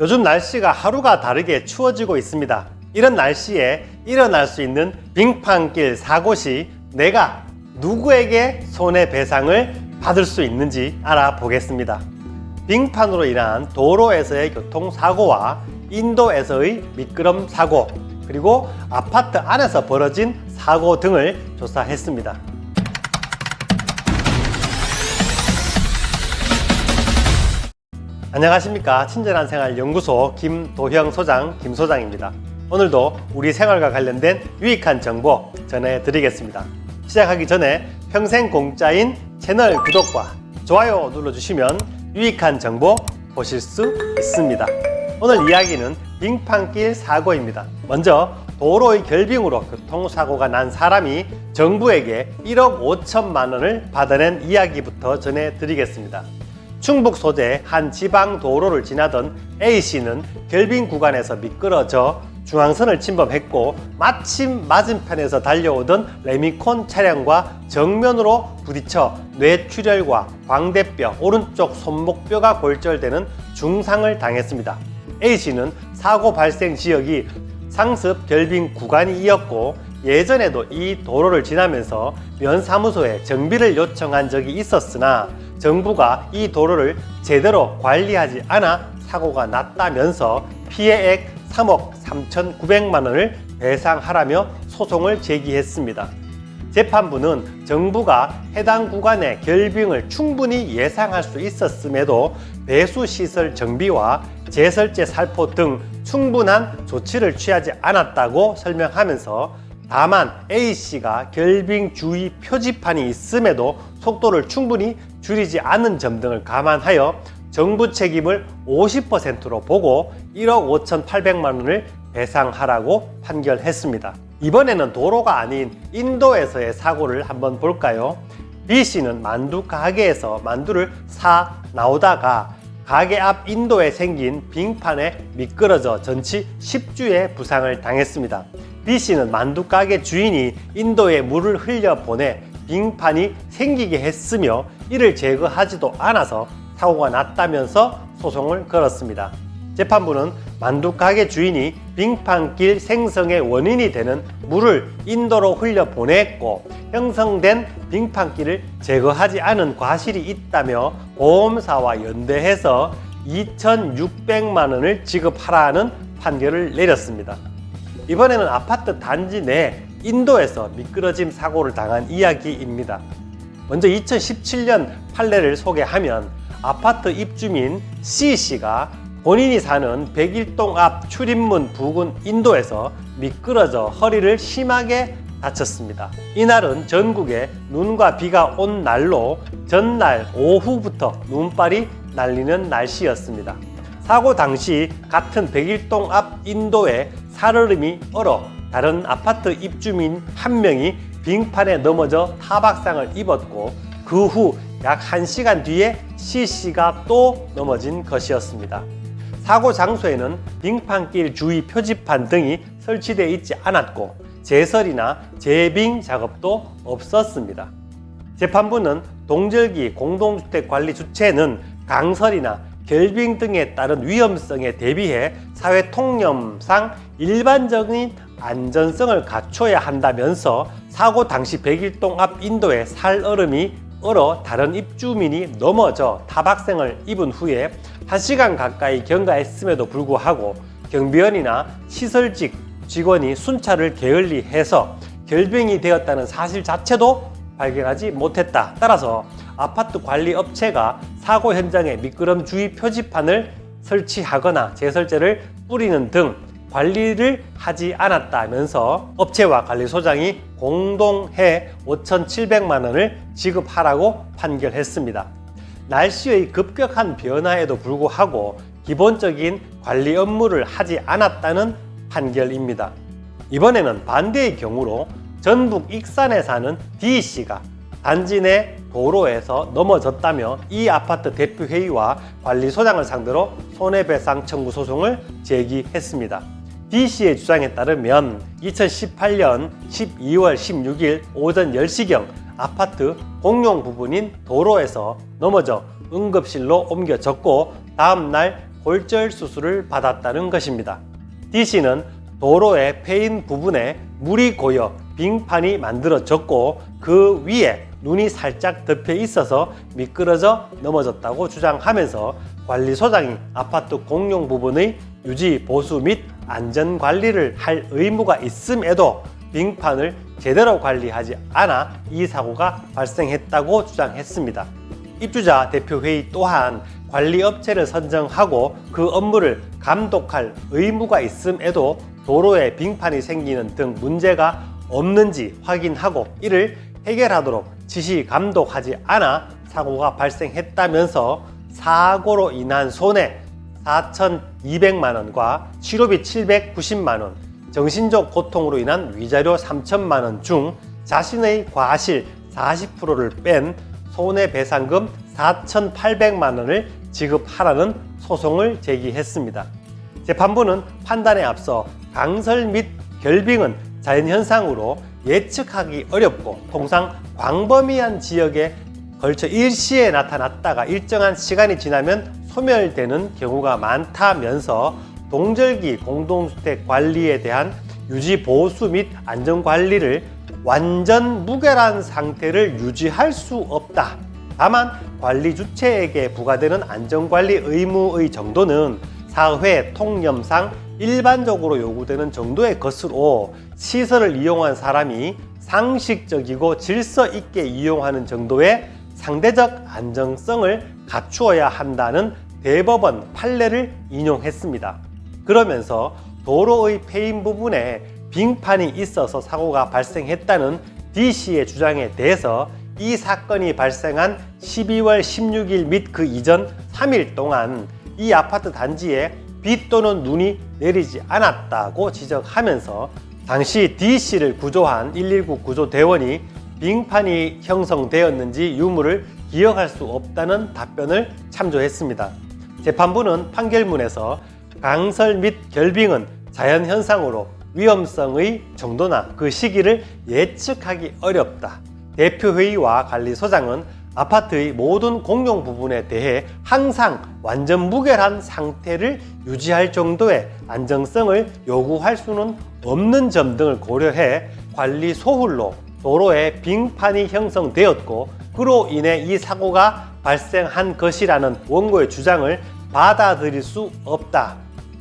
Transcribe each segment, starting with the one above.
요즘 날씨가 하루가 다르게 추워지고 있습니다. 이런 날씨에 일어날 수 있는 빙판길 사고 시 내가 누구에게 손해배상을 받을 수 있는지 알아보겠습니다. 빙판으로 인한 도로에서의 교통사고와 인도에서의 미끄럼 사고, 그리고 아파트 안에서 벌어진 사고 등을 조사했습니다. 안녕하십니까 친절한 생활 연구소 김도형 소장 김 소장입니다. 오늘도 우리 생활과 관련된 유익한 정보 전해드리겠습니다. 시작하기 전에 평생 공짜인 채널 구독과 좋아요 눌러주시면 유익한 정보 보실 수 있습니다. 오늘 이야기는 빙판길 사고입니다. 먼저 도로의 결빙으로 교통사고가 난 사람이 정부에게 1억 5천만 원을 받아낸 이야기부터 전해드리겠습니다. 충북 소재 한 지방 도로를 지나던 A씨는 결빙 구간에서 미끄러져 중앙선을 침범했고 마침 맞은편에서 달려오던 레미콘 차량과 정면으로 부딪혀 뇌출혈과 광대뼈, 오른쪽 손목뼈가 골절되는 중상을 당했습니다. A씨는 사고 발생 지역이 상습 결빙 구간이었고 예전에도 이 도로를 지나면서 면사무소에 정비를 요청한 적이 있었으나 정부가 이 도로를 제대로 관리하지 않아 사고가 났다면서 피해액 3억 3,900만 원을 배상하라며 소송을 제기했습니다. 재판부는 정부가 해당 구간의 결빙을 충분히 예상할 수 있었음에도 배수시설 정비와 제설제 살포 등 충분한 조치를 취하지 않았다고 설명하면서 다만 A씨가 결빙 주의 표지판이 있음에도 속도를 충분히 줄이지 않은 점 등을 감안하여 정부 책임을 50%로 보고 1억 5,800만 원을 배상하라고 판결했습니다. 이번에는 도로가 아닌 인도에서의 사고를 한번 볼까요? B 씨는 만두 가게에서 만두를 사 나오다가 가게 앞 인도에 생긴 빙판에 미끄러져 전치 10주의 부상을 당했습니다. B 씨는 만두 가게 주인이 인도에 물을 흘려 보내 빙판이 생기게 했으며 이를 제거하지도 않아서 사고가 났다면서 소송을 걸었습니다. 재판부는 만두 가게 주인이 빙판길 생성의 원인이 되는 물을 인도로 흘려 보냈고 형성된 빙판길을 제거하지 않은 과실이 있다며 보험사와 연대해서 2,600만 원을 지급하라는 판결을 내렸습니다. 이번에는 아파트 단지 내 인도에서 미끄러짐 사고를 당한 이야기입니다. 먼저 2017년 판례를 소개하면 아파트 입주민 C씨가 본인이 사는 백일동 앞 출입문 부근 인도에서 미끄러져 허리를 심하게 다쳤습니다. 이날은 전국에 눈과 비가 온 날로 전날 오후부터 눈발이 날리는 날씨였습니다. 사고 당시 같은 백일동 앞 인도에 살얼음이 얼어 다른 아파트 입주민 한 명이 빙판에 넘어져 타박상을 입었고 그 후 약 1시간 뒤에 C씨가 또 넘어진 것이었습니다. 사고 장소에는 빙판길 주의 표지판 등이 설치되어 있지 않았고 제설이나 재빙 작업도 없었습니다. 재판부는 동절기 공동주택 관리 주체는 강설이나 결빙 등에 따른 위험성에 대비해 사회 통념상 일반적인 안전성을 갖춰야 한다면서 사고 당시 백일동 앞 인도에 살얼음이 얼어 다른 입주민이 넘어져 타박생을 입은 후에 1시간 가까이 경과했음에도 불구하고 경비원이나 시설직 직원이 순찰을 게을리 해서 결빙이 되었다는 사실 자체도 발견하지 못했다. 따라서 아파트 관리 업체가 사고 현장에 미끄럼 주의 표지판을 설치하거나 제설제를 뿌리는 등 관리를 하지 않았다면서 업체와 관리소장이 공동해 5,700만 원을 지급하라고 판결했습니다. 날씨의 급격한 변화에도 불구하고 기본적인 관리 업무를 하지 않았다는 판결입니다. 이번에는 반대의 경우로 전북 익산에 사는 D씨가 단지 내 도로에서 넘어졌다며 이 아파트 대표회의와 관리소장을 상대로 손해배상 청구 소송을 제기했습니다. D씨의 주장에 따르면 2018년 12월 16일 오전 10시경 아파트 공용 부분인 도로에서 넘어져 응급실로 옮겨졌고 다음날 골절 수술을 받았다는 것입니다. D씨는 도로의 패인 부분에 물이 고여 빙판이 만들어졌고 그 위에 눈이 살짝 덮여 있어서 미끄러져 넘어졌다고 주장하면서 관리소장이 아파트 공용 부분의 유지 보수 및 안전 관리를 할 의무가 있음에도 빙판을 제대로 관리하지 않아 이 사고가 발생했다고 주장했습니다. 입주자 대표회의 또한 관리업체를 선정하고 그 업무를 감독할 의무가 있음에도 도로에 빙판이 생기는 등 문제가 없는지 확인하고 이를 해결하도록 지시 감독하지 않아 사고가 발생했다면서 사고로 인한 손해 4,200만 원과 치료비 790만 원, 정신적 고통으로 인한 위자료 3천만 원 중 자신의 과실 40%를 뺀 손해배상금 4,800만 원을 지급하라는 소송을 제기했습니다. 재판부는 판단에 앞서 강설 및 결빙은 자연현상으로 예측하기 어렵고 통상 광범위한 지역에 걸쳐 일시에 나타났다가 일정한 시간이 지나면 소멸되는 경우가 많다면서 동절기 공동주택 관리에 대한 유지 보수 및 안전 관리를 완전 무결한 상태를 유지할 수 없다. 다만 관리 주체에게 부과되는 안전관리 의무의 정도는 사회 통념상 일반적으로 요구되는 정도의 것으로 시설을 이용한 사람이 상식적이고 질서 있게 이용하는 정도의 상대적 안정성을 갖추어야 한다는 대법원 판례를 인용했습니다. 그러면서 도로의 폐인 부분에 빙판이 있어서 사고가 발생했다는 D씨의 주장에 대해서 이 사건이 발생한 12월 16일 및 그 이전 3일 동안 이 아파트 단지에 비 또는 눈이 내리지 않았다고 지적하면서 당시 D씨를 구조한 119 구조대원이 빙판이 형성되었는지 유무를 기억할 수 없다는 답변을 참조했습니다. 재판부는 판결문에서 강설 및 결빙은 자연현상으로 위험성의 정도나 그 시기를 예측하기 어렵다. 대표회의와 관리소장은 아파트의 모든 공용 부분에 대해 항상 완전 무결한 상태를 유지할 정도의 안정성을 요구할 수는 없는 점 등을 고려해 관리 소홀로 도로에 빙판이 형성되었고 그로 인해 이 사고가 발생한 것이라는 원고의 주장을 받아들일 수 없다.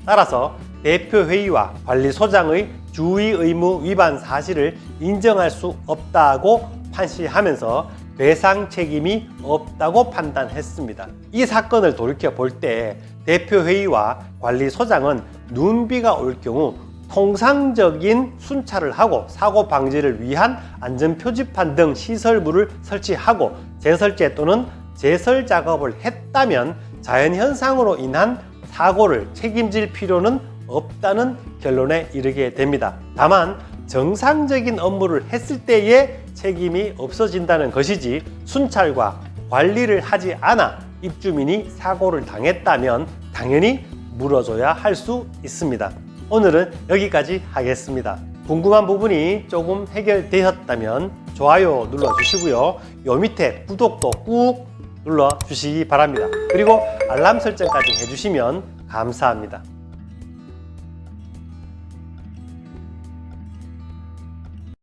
따라서 대표회의와 관리소장의 주의 의무 위반 사실을 인정할 수 없다고 판시하면서 배상 책임이 없다고 판단했습니다. 이 사건을 돌이켜 볼 때 대표회의와 관리소장은 눈비가 올 경우 통상적인 순찰을 하고 사고 방지를 위한 안전 표지판 등 시설물을 설치하고 재설제 또는 재설 작업을 했다면 자연 현상으로 인한 사고를 책임질 필요는 없다는 결론에 이르게 됩니다. 다만 정상적인 업무를 했을 때의 책임이 없어진다는 것이지 순찰과 관리를 하지 않아 입주민이 사고를 당했다면 당연히 물어줘야 할 수 있습니다. 오늘은 여기까지 하겠습니다. 궁금한 부분이 조금 해결되었다면 좋아요 눌러주시고요. 요 밑에 구독도 꾹 눌러주시기 바랍니다. 그리고 알람 설정까지 해주시면 감사합니다.